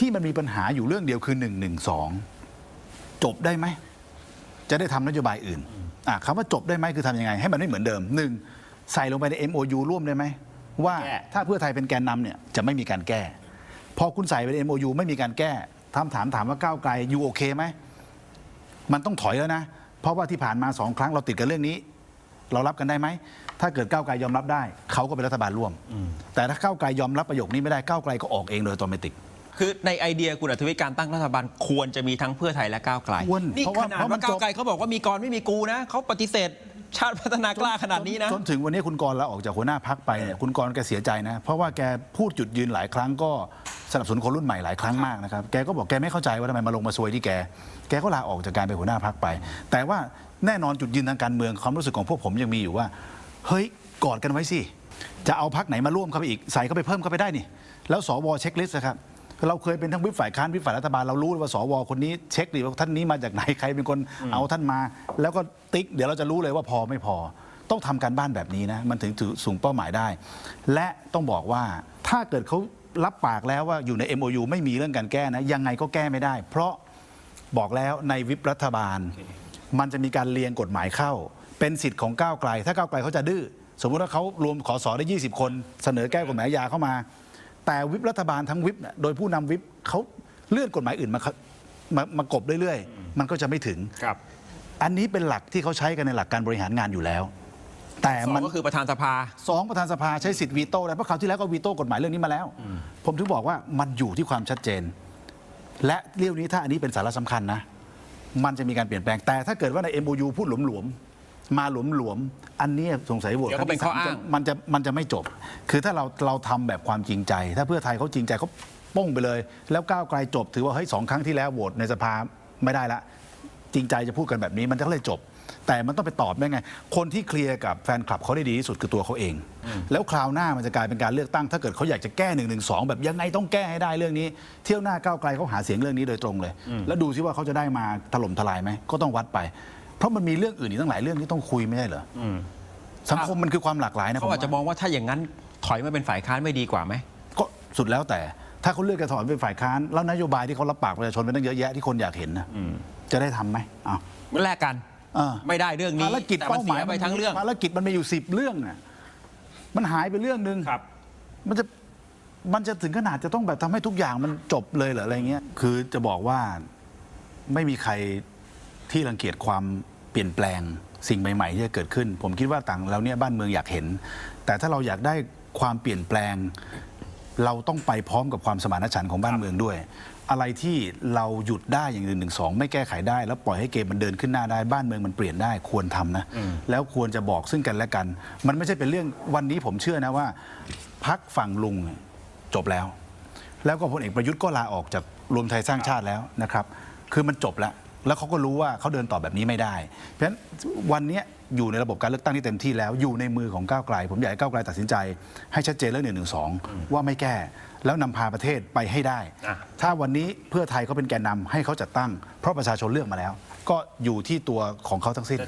ที่มันมีปัญหาอยู่เรื่องเดียวคือ1นึจบได้ไหม จะได้ทำนโยบายอื่นอะคำว่าจบได้ไหมคือทำยังไง ให้มันไม่เหมือนเดิมหนึ่งใส่ลงไปใน MOU ร่วมได้ไหม ว่าแก้ถ้าเพื่อไทยเป็นแกนนำเนี่ยจะไม่มีการแก้ พอคุณใส่ไปใน MOU ไม่มีการแก้ถามถามถามว่าก้าวไกลยูโอเคไหมมันต้องถอยแล้วนะ เพราะว่าที่ผ่านมาสองครั้งเราติดกันเรื่องนี้ เรารับกันได้ไหม ถ้าเกิดก้าวไกลยอมรับได้ เขาก็เป็นรัฐบาลร่วม แต่ถ้าก้าวไกลยอมรับประโยคนี้ไม่ได้ก้าวไกลก็ออกเองโดยอัตโนมัติ คือในไอเดียคุณอัธวิทย์การตั้งรัฐบาลควรจะมีทั้งเพื่อไทยและก้าวไกลควรนี่เพราะขว่านาดเพราะมัว่านก้าวไกลเขาบอกว่ามีกรไม่มีกูนะเขาปฏิเสธชาติพัฒนากล้าขนาดนี้นะจนถึงวันนี้คุณกรณ์ลาออกจากหัวหน้าพักไปเนี่ยคุณกรณ์แกเสียใจนะ เพราะว่าแกพูดจุดยืนหลายครั้งก็สนับสนุนคนรุ่นใหม่หลายครั้งมากนะครับแกก็บอกแกไม่เข้าใจว่าทำไมมาลงมาซวยที่แก แกก็ลาออกจากการเป็นหัวหน้าพักไป แต่ว่าแน่นอนจุดยืนทางการเมืองความรู้สึกของพวกผมยังมีอยู่ว่า เฮ้ยกอดกันไว้สิจะเอาพักไหนมาร่วมเข้าไปอีกใส่เข้าไปเพิ่มเข้าไปได้นี่แล้วสวเช็คลิสต์นะครับ เราเคยเป็นทั้งวิปฝ่ายค้านวิปฝ่ายรัฐบาลเรารู้เลยว่าสวคนนี้เช็คดีว่าท่านนี้มาจากไหนใครเป็นคนเอาท่านมา แล้วก็ติ๊กเดี๋ยวเราจะรู้เลยว่าพอไม่พอ ต้องทำการบ้านแบบนี้นะมันถึงถือสูงเป้าหมายได้ และต้องบอกว่าถ้าเกิดเขารับปากแล้วว่าอยู่ใน MOU ไม่มีเรื่องการแก้นะยังไงก็แก้ไม่ได้ เพราะบอกแล้วในวิปรัฐบาล มันจะมีการเรียงกฎหมายเข้า เป็นสิทธิ์ของก้าวไกล ถ้าก้าวไกลเขาจะดื้อสมมุติว่าเขารวมขอสอได้ 20 คน เสนอแก้กฎหมายอาญาเข้ามา แต่วิปรัฐบาลทั้งวิปเนี่ยโดยผู้นำวิปเขาเลื่อนกฎหมายอื่นมามามากบเรื่อยๆ มันก็จะไม่ถึง ครับอันนี้เป็นหลักที่เขาใช้กันในหลักการบริหารงานอยู่แล้ว แต่สอมันงก็คือประธานสภา สองประธานสภาใช้สิทธิ์วีโต้ได้เพราะคราวที่แล้วก็วีโต้กฎหมายเรื่องนี้มาแล้ว ผมถึงบอกว่ามันอยู่ที่ความชัดเจน และเรื่องนี้ถ้าอันนี้เป็นสาระสำคัญนะ มันจะมีการเปลี่ยนแปลงแต่ถ้าเกิดว่าใน MOU พูดหลวมๆ มาหลวมๆอันนี้สงสัยโหวตเดี๋ยวก็เป็นข้ออ้าง มันจะมันจะไม่จบ คือถ้าเราเราทำแบบความจริงใจ ถ้าเพื่อไทยเขาจริงใจเขาป้งไปเลย แล้วก้าวไกลจบ ถือว่าเฮ้ยสองครั้งที่แล้วโหวตในสภาไม่ได้ละ จริงใจจะพูดกันแบบนี้มันจะเลยจบ แต่มันต้องไปตอบได้ไง คนที่เคลียร์กับแฟนคลับเขาได้ดีที่สุดคือตัวเขาเอง แล้วคราวหน้ามันจะกลายเป็นการเลือกตั้ง ถ้าเกิดเขาอยากจะแก้หนึ่งหนึ่งสองแบบยังไงต้องแก้ให้ได้เรื่องนี้ เที่ยวหน้าก้าวไกลเขาหาเสียงเรื่องนี้โดยตรงเลย แล้วดูซิว่าเขาจะได้มาถล่มทลายไหมก็ต้องวัดไป เพราะมันมีเรื่องอื่นอีกตั้งหลายเรื่องที่ต้องคุยไม่ใช่เหรออสังคมมันคือความหลากหลายนะเขาผมอาจจะมว่าองว่าถ้าอย่างนั้นถอยมาเป็นฝ่ายค้านไม่ดีกว่าไหม ก็สุดแล้วแต่ ถ้าเขาเลือกจะถอนเป็นฝ่ายค้าน แล้วนโยบายที่เขารับปากประชาชนไปตั้งเยอะแยะที่คนอยากเห็นนะจะได้ทำไหมอ้าวแลกกัน เออ ไม่ได้เรื่องนี้ภารกิจแต่มันเป้าหเสีมายยไปทั้งเรื่อง ภารกิจมันมีอยู่สิบเรื่องอะมันหายไปเรื่องหนึ่งครับ มันจะมันจะถึงขนาดจะต้องแบบทำให้ทุกอย่างมันจบเลยเหรออะไรเงี้ย คือจะบอกว่าไม่มีใคร ที่รังเกียจความเปลี่ยนแปลงสิ่งใหม่ ๆ ที่จะเกิดขึ้น ผมคิดว่าต่างเราเนี่ยบ้านเมืองอยากเห็น แต่ถ้าเราอยากได้ความเปลี่ยนแปลง เราต้องไปพร้อมกับความสมานฉันท์ของบ้านเมืองด้วย อะไรที่เราหยุดได้อย่างหนึ่งหนึ่งสองไม่แก้ไขได้ แล้วปล่อยให้เกมมันเดินขึ้นหน้าได้บ้านเมืองมันเปลี่ยนได้ควรทำนะ แล้วควรจะบอกซึ่งกันและกัน มันไม่ใช่เป็นเรื่องวันนี้ผมเชื่อนะว่าพักฝั่งลุงเนี่ยจบแล้ว แล้วก็พลเอกประยุทธ์ก็ลาออกจากรวมไทยสร้างชาติแล้วนะครับ คือมันจบแล้ว แล้วเขาก็รู้ว่าเขาเดินต่อแบบนี้ไม่ได้ เพราะฉะนั้นวันเนี้ยอยู่ในระบบการเลือกตั้งที่เต็มที่แล้ว อยู่ในมือของก้าวไกล ผมอยากให้ก้าวไกลตัดสินใจ ให้ชัดเจนเรื่องหนึ่งหนึ่งสองว่าไม่แก้ แล้วนำพาประเทศไปให้ได้ อะ ถ้าวันนี้เพื่อไทยเขาเป็นแกนนำให้เขาจัดตั้ง เพราะประชาชนเลือกมาแล้ว ก็อยู่ที่ตัวของเขาทั้งสิ้น